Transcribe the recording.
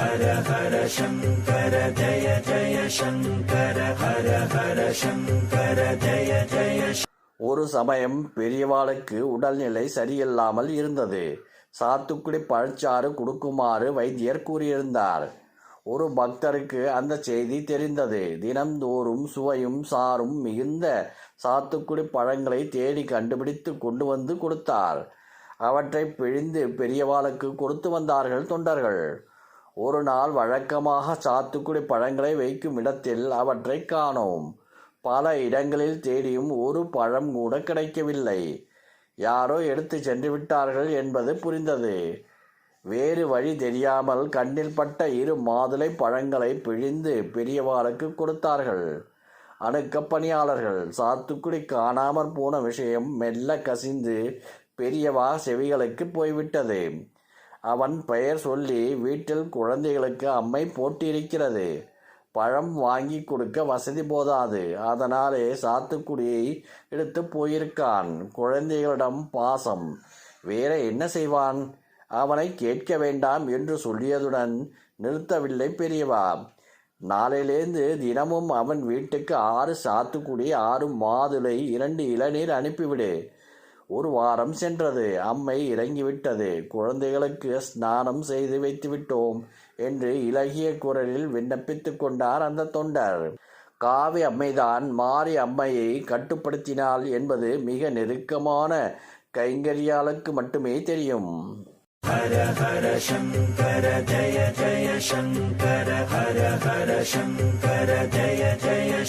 ஹர ஹர சங்கர ஜய ஜய சங்கர ஹர ஹர சங்கர ஜய ஜய ஒரு சமயம் பெரியவாளுக்கு உடல்நிலை சரியில்லாமல் இருந்தது. சாத்துக்குடி பழச்சாறு கொடுக்குமாறு வைத்தியர் கூறியிருந்தார். ஒரு பக்தருக்கு அந்த செய்தி தெரிந்தது. தினம்தோறும் சுவையும் சாரும் மிகுந்த சாத்துக்குடி பழங்களை தேடி கண்டுபிடித்து கொண்டு வந்து கொடுத்தார். அவற்றை பிழிந்து பெரியவாளுக்கு கொடுத்து வந்தார்கள் தொண்டர்கள். ஒரு நாள் வழக்கமாக சாத்துக்குடி பழங்களை வைக்கும் இடத்தில் அவற்றை காணோம். பல இடங்களில் தேடியும் ஒரு பழம் கூட கிடைக்கவில்லை. யாரோ எடுத்து சென்று விட்டார்கள் என்பது புரிந்தது. வேறு வழி தெரியாமல் கண்ணில் பட்ட இரு மாதுளை பழங்களை பிழிந்து பெரியவாளுக்கு கொடுத்தார்கள். அணுக்க பணியாளர்கள் சாத்துக்குடி காணாமற் போன விஷயம் மெல்ல கசிந்து பெரியவா செவிகளுக்கு போய்விட்டது. அவன் பெயர் சொல்லி வீட்டில் குழந்தைகளுக்கு அம்மை போட்டிருக்கிறது. பழம் வாங்கி கொடுக்க வசதி போதாது. அதனாலே சாத்துக்குடியை எடுத்து போயிருக்கான். குழந்தைகளிடம் பாசம். வேற என்ன செய்வான்? அவனை கேட்க வேண்டாம் என்று சொல்லியதுடன் நிறுத்தவில்லை பெரியவா. நாளையிலேந்து தினமும் அவன் வீட்டுக்கு ஆறு சாத்துக்குடி ஆறு மாதுளை இரண்டு இளநீர் அனுப்பிவிடு. ஒரு வாரம் சென்றது. அம்மை இறங்கிவிட்டது. குழந்தைகளுக்கு ஸ்நானம் செய்து வைத்து விட்டோம் என்று இலகிய குரலில் விண்ணப்பித்துக் கொண்டார் அந்த தொண்டர். காவி அம்மைதான் மாறி அம்மையை கட்டுப்படுத்தினாள் என்பது மிக நெருக்கமான கைங்கரியாளுக்கு மட்டுமே தெரியும். ஹர ஹர சங்கர ஜய ஜய சங்கர ஹர ஹர சங்கர ஜய ஜய